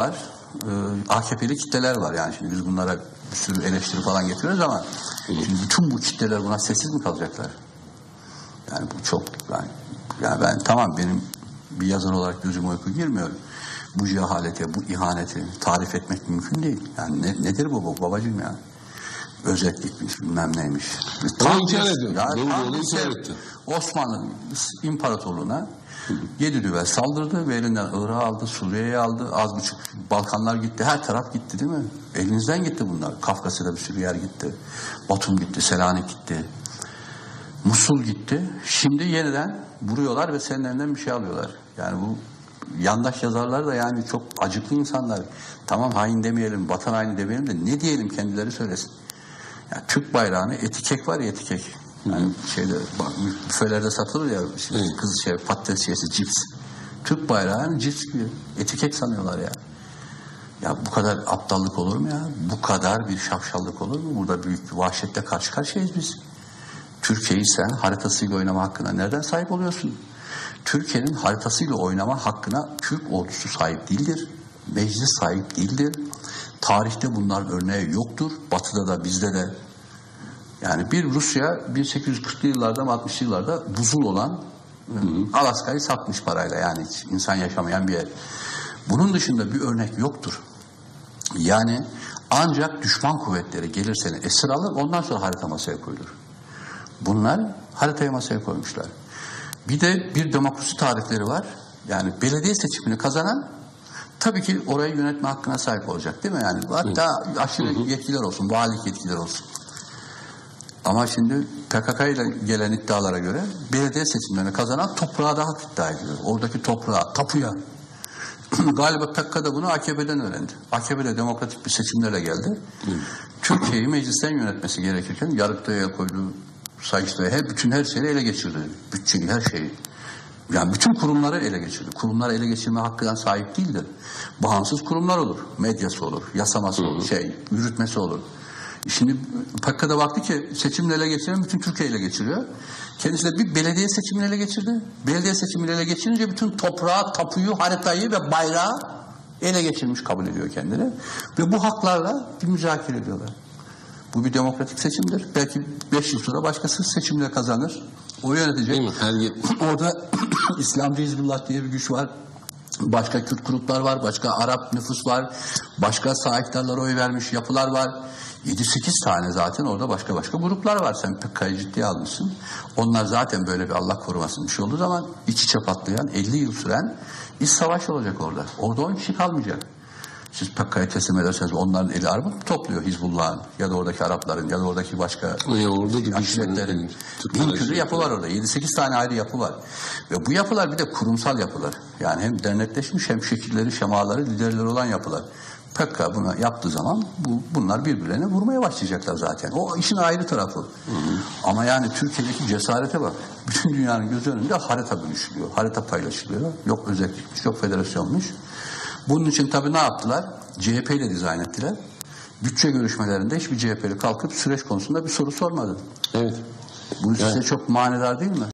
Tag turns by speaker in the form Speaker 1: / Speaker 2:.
Speaker 1: var. Ee, AKP'li kitleler var yani şimdi biz bunlara bir sürü eleştiri falan getiriyoruz ama şimdi bütün bu kitleler buna sessiz mi kalacaklar? Yani bu çok yani, yani ben tamam benim bir yazar olarak gözüme uyku girmiyor. Bu cehaleti, bu ihaneti tarif etmek mümkün değil. Yani ne- nedir bu, bu babacığım ya? Özetlikmiş, bilmem neymiş.
Speaker 2: İnkar
Speaker 1: bir-. Ya, tam bir. Osmanlı İmparatorluğu'na yedi düvel saldırdı ve elinden Irak'ı aldı, Suriye'yi aldı, az buçuk Balkanlar gitti, her taraf gitti değil mi? Elinizden gitti bunlar. Kafkasya'da bir sürü yer gitti. Batum gitti, Selanik gitti. Musul gitti. Şimdi yeniden vuruyorlar ve senin elinden bir şey alıyorlar. Yani bu yandaş yazarlar da yani çok acıklı insanlar. Tamam hain demeyelim, vatan haini demeyelim de ne diyelim kendileri söylesin. Yani Türk bayrağını etikek var ya etikek. Yani şeyde bak, büfelerde satılır ya şimdi
Speaker 2: Evet.
Speaker 1: kız şey patates şeysi cips. Türk bayrağını cips gibi etikek sanıyorlar ya. Ya bu kadar aptallık olur mu ya? Bu kadar bir şapşallık olur mu? Burada büyük bir vahşetle karşı karşıyayız biz. Türkiye'yi sen haritasıyla oynama hakkına nereden sahip oluyorsun? Türkiye'nin haritasıyla oynama hakkına Türk ordusu sahip değildir. Meclis sahip değildir. Tarihte bunların örneği yoktur. Batı'da da bizde de. Yani bir Rusya 1840'lı yıllarda mı 60'lı yıllarda buzul olan Alaska'yı satmış parayla yani hiç insan yaşamayan bir yer. Bunun dışında bir örnek yoktur. Yani ancak düşman kuvvetleri gelir seni esir alır ondan sonra harita masaya koyulur. Bunlar haritayı masaya koymuşlar. Bir de bir demokrasi tarihleri var. Yani belediye seçimini kazanan tabii ki orayı yönetme hakkına sahip olacak değil mi? Yani hatta aşırı yetkiler olsun, valilik yetkiler olsun. Ama şimdi PKK ile gelen iddialara göre belediye seçimlerini kazanan toprağa da hak iddia ediyor. Oradaki toprağa, tapuya. Galiba PKK da bunu AKP'den öğrendi. AKP de demokratik bir seçimlerle geldi. Türkiye'yi meclisten yönetmesi gerekirken yargıtaya el koydu, sayıştaya, her, bütün her şeyi ele geçirdi. Bütçeyi, her şeyi. Yani bütün kurumları ele geçirdi. Kurumları ele geçirme hakkına sahip değildir. Bağımsız kurumlar olur. Medyası olur, yasaması olur, şey, yürütmesi olur. Şimdi PKK'da baktı ki seçimle ele geçiren bütün Türkiye ele geçiriyor. Kendisi de bir belediye seçimini ele geçirdi. Belediye seçimini ele geçirince bütün toprağı, tapuyu, haritayı ve bayrağı ele geçirmiş kabul ediyor kendini. Ve bu haklarla bir müzakere ediyorlar. Bu bir demokratik seçimdir. Belki beş yıl sonra başkası seçimle kazanır. O yönetecek.
Speaker 2: Değil mi? Her
Speaker 1: Orada İslamcı Hizbullah diye bir güç var. Başka Kürt gruplar var, başka Arap nüfus var, başka sahiptarlara oy vermiş yapılar var. 7-8 tane zaten orada başka başka gruplar var. Sen PKK'yı ciddiye almışsın. Onlar zaten böyle bir Allah korumasın bir şey olduğu zaman iç içe patlayan 50 yıl süren iç savaş olacak orada. Orada 10 kişi kalmayacak. Siz PKK'yı teslim ederseniz onların eli armut mu topluyor Hizbullah'ın ya da oradaki Arapların ya da oradaki başka
Speaker 2: Ya orada da bir
Speaker 1: aşiretlerin. Bin türlü yapı var orada. 7-8 tane ayrı yapı var. Ve bu yapılar bir de kurumsal yapılar. Yani hem dernekleşmiş hem şekilleri, şemaları, liderleri olan yapılar. PKK buna yaptığı zaman bu, bunlar birbirlerine vurmaya başlayacaklar zaten. O işin ayrı tarafı. Ama yani Türkiye'deki cesarete bak. Bütün dünyanın gözü önünde harita bölüşülüyor. Harita paylaşılıyor. Yok özellikmiş, yok federasyonmuş. Bunun için tabii ne yaptılar? CHP ile dizayn ettiler. Bütçe görüşmelerinde hiçbir CHP'li kalkıp süreç konusunda bir soru sormadı.
Speaker 2: Evet.
Speaker 1: Bu size çok manidar değil mi?